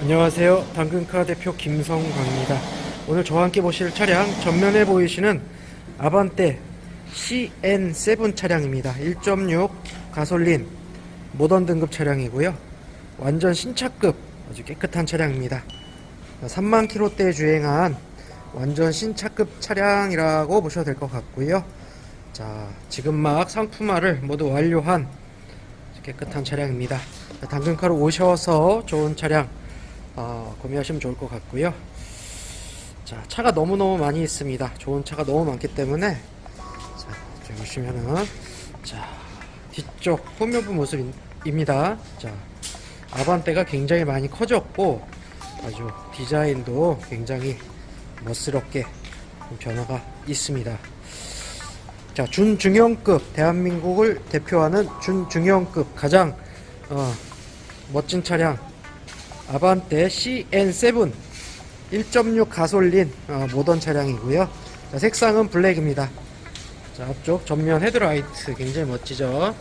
안녕하세요. 당근카 대표 김성광입니다. 오늘 저와 함께 보실 차량 전면에 보이시는 아반떼 CN7 차량입니다. 1.6 가솔린 모던 등급 차량이고요. 완전 신차급 아주 깨끗한 차량입니다. 3만 킬로대 주행한 완전 신차급 차량이라고 보셔도 될 것 같고요. 자, 지금 막 상품화를 모두 완료한 깨끗한 차량입니다. 당근카로 오셔서 좋은 차량 어, 구매하시면 좋을 것 같고요. 자, 차가 너무너무 많이 있습니다. 좋은 차가 너무 많기 때문에 자, 저기 보시면은 자, 뒤쪽 후면부 모습입니다. 자, 아반떼가 굉장히 많이 커졌고 아주 디자인도 굉장히 멋스럽게 변화가 있습니다. 자, 준중형급 대한민국을 대표하는 준중형급 가장 어, 멋진 차량 아반떼 CN7 1.6 가솔린 어, 모던 차량이고요. 자, 색상은 블랙입니다. 자, 앞쪽 전면 헤드라이트 굉장히 멋지죠.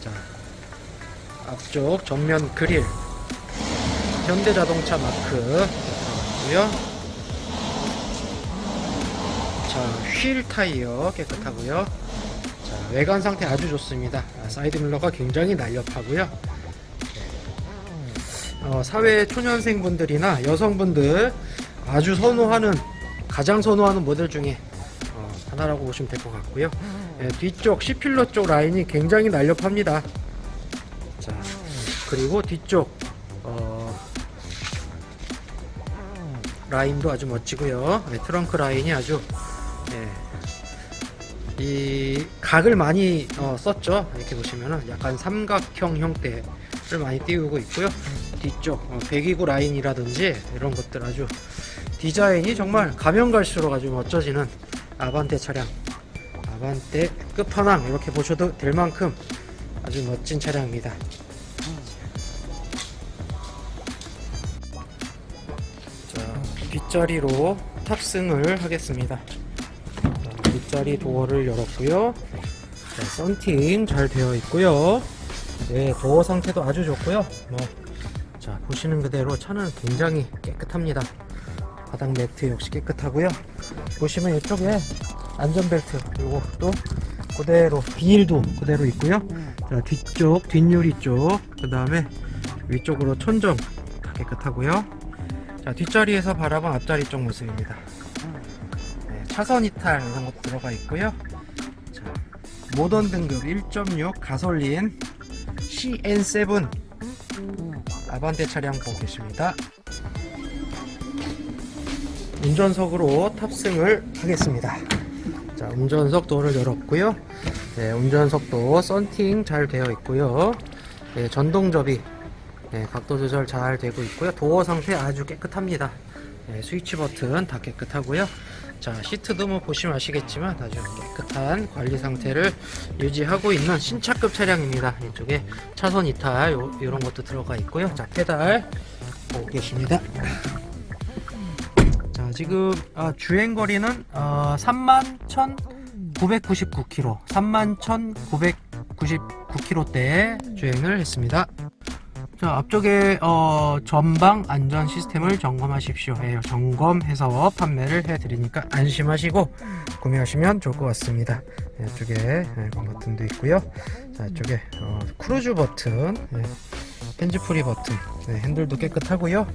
자, 앞쪽 전면 그릴 현대자동차 마크 들어갔고요. 자, 휠 타이어 깨끗하고요. 자, 외관 상태 아주 좋습니다. 아, 사이드 밀러가 굉장히 날렵하고요. 어, 사회 초년생분들이나 여성분들 아주 선호하는 가장 선호하는 모델 중에 어, 하나라고 보시면 될 것 같고요. 예, 뒤쪽 C필러 쪽 라인이 굉장히 날렵합니다. 자 그리고 뒤쪽 어, 라인도 아주 멋지고요. 예, 트렁크 라인이 아주 예, 이 각을 많이 어, 썼죠. 이렇게 보시면은 약간 삼각형 형태를 많이 띄우고 있고요. 뒤쪽 어, 배기구 라인이라든지 이런 것들 아주 디자인이 정말 가면 갈수록 아주 멋져지는 아반떼 차량. 아반떼 끝판왕 이렇게 보셔도 될 만큼 아주 멋진 차량입니다. 자 뒷자리로 탑승을 하겠습니다. 자, 뒷자리 도어를 열었고요. 자, 썬팅 잘 되어 있고요. 네, 도어 상태도 아주 좋고요. 뭐 자 보시는 그대로 차는 굉장히 깨끗합니다. 바닥 매트 역시 깨끗하고요. 보시면 이쪽에 안전벨트 또 그대로 비닐도 그대로 있고요. 자 뒤쪽 뒷유리 쪽그 다음에 위쪽으로 천정 다 깨끗하고요. 자 뒷자리에서 바라본 앞자리 쪽 모습입니다. 네, 차선 이탈 이런 것도 들어가 있고요. 자, 모던 등급 1.6 가솔린 CN7 아반떼 차량 보고 계십니다. 운전석으로 탑승을 하겠습니다. 자, 운전석 도어를 열었고요. 네, 운전석도 썬팅 잘 되어 있고요. 네, 전동 접이 네, 각도 조절 잘 되고 있고요. 도어 상태 아주 깨끗합니다. 네, 스위치 버튼 다 깨끗하고요. 자, 시트도 뭐 보시면 아시겠지만 아주 깨끗한 관리 상태를 유지하고 있는 신차급 차량입니다. 이쪽에 차선 이탈 요, 이런 것도 들어가 있고요. 자, 페달 보고 계십니다. 자, 지금 아, 주행 거리는 어, 31,999km, 31,999km대 주행을 했습니다. 자, 앞쪽에 어, 전방 안전 시스템을 점검하십시오. 예, 점검해서 판매를 해드리니까 안심하시고 구매하시면 좋을 것 같습니다. 예, 이쪽에 예, 건 버튼도 있고요. 자, 이쪽에 어, 크루즈 버튼, 예, 핸즈프리 버튼, 네, 핸들도 깨끗하고요.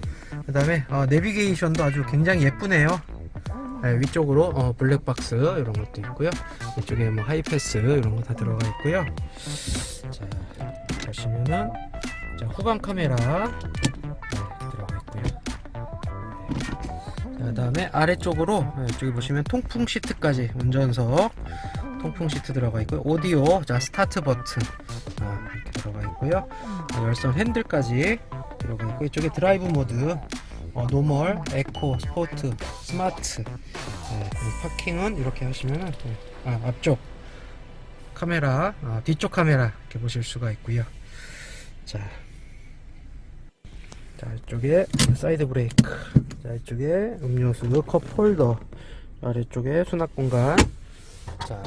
그 다음에 어, 내비게이션도 아주 굉장히 예쁘네요. 예, 위쪽으로 어, 블랙박스 이런 것도 있고요. 이쪽에 뭐 하이패스 이런 거 다 들어가 있고요. 자, 보시면은 자, 후방 카메라 네, 들어가 있고요. 그 다음에 아래쪽으로 네, 이쪽에 보시면 통풍 시트까지 운전석 통풍 시트 들어가 있고요. 오디오 자 스타트 버튼 아, 이렇게 들어가 있고요. 아, 열선 핸들까지 들어가 있고 이쪽에 드라이브 모드 어, 노멀, 에코, 스포트, 스마트 네, 이 파킹은 이렇게 하시면은 네, 아, 앞쪽 카메라 아, 뒤쪽 카메라 이렇게 보실 수가 있고요. 자, 자 이쪽에 사이드 브레이크 자 이쪽에 음료수 컵 홀더 아래쪽에 수납 공간 자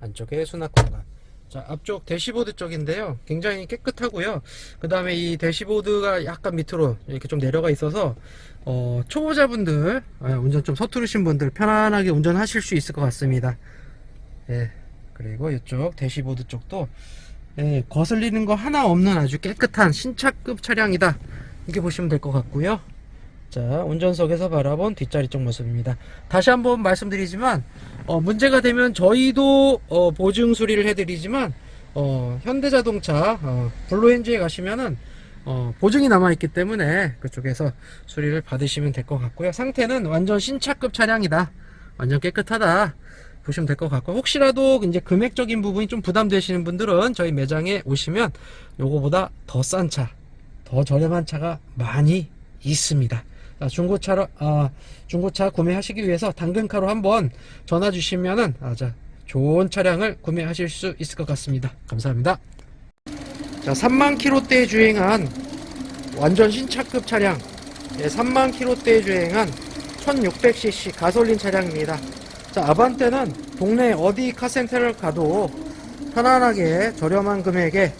안쪽에 수납 공간 자, 앞쪽 대시보드 쪽인데요. 굉장히 깨끗하고요. 그 다음에 이 대시보드가 약간 밑으로 이렇게 좀 내려가 있어서, 어, 초보자분들, 아, 운전 좀 서투르신 분들 편안하게 운전하실 수 있을 것 같습니다. 예. 그리고 이쪽 대시보드 쪽도, 예, 거슬리는 거 하나 없는 아주 깨끗한 신차급 차량이다. 이렇게 보시면 될 것 같고요. 자, 운전석에서 바라본 뒷자리 쪽 모습입니다. 다시 한번 말씀드리지만, 어, 문제가 되면 저희도 어, 보증 수리를 해드리지만, 어, 현대자동차 어, 블루엔지에 가시면은 어, 보증이 남아있기 때문에 그쪽에서 수리를 받으시면 될 것 같고요. 상태는 완전 신차급 차량이다. 완전 깨끗하다. 보시면 될 것 같고 혹시라도 이제 금액적인 부분이 좀 부담되시는 분들은 저희 매장에 오시면 요거보다 더 싼 차, 더 저렴한 차가 많이 있습니다. 자, 중고차로 아, 중고차 구매하시기 위해서 당근카로 한번 전화 주시면은 아, 자, 좋은 차량을 구매하실 수 있을 것 같습니다. 감사합니다. 자, 3만 킬로대에 주행한 완전 신차급 차량, 예, 3만 킬로대에 주행한 1600cc 가솔린 차량입니다. 자, 아반떼는 동네 어디 카센터를 가도 편안하게 저렴한 금액에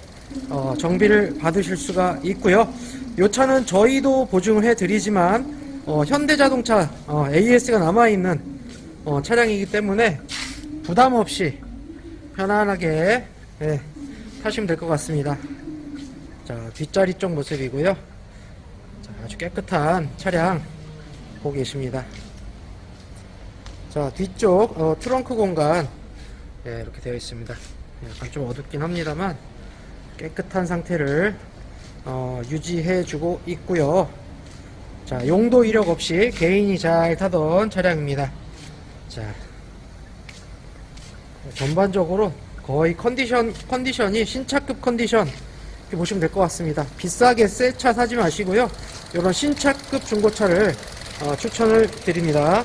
어, 정비를 받으실 수가 있고요. 이 차는 저희도 보증을 해드리지만 어, 현대자동차 어, AS가 남아있는 어, 차량이기 때문에 부담 없이 편안하게 예, 타시면 될 것 같습니다. 자 뒷자리 쪽 모습이고요. 자, 아주 깨끗한 차량 보고 계십니다. 자 뒤쪽 어, 트렁크 공간 예, 이렇게 되어 있습니다. 약간 좀 어둡긴 합니다만 깨끗한 상태를 어, 유지해주고 있고요. 자 용도 이력 없이 개인이 잘 타던 차량입니다. 자 전반적으로 거의 컨디션 컨디션이 신차급 컨디션 이렇게 보시면 될 것 같습니다. 비싸게 새 차 사지 마시고요. 이런 신차급 중고차를 어, 추천을 드립니다.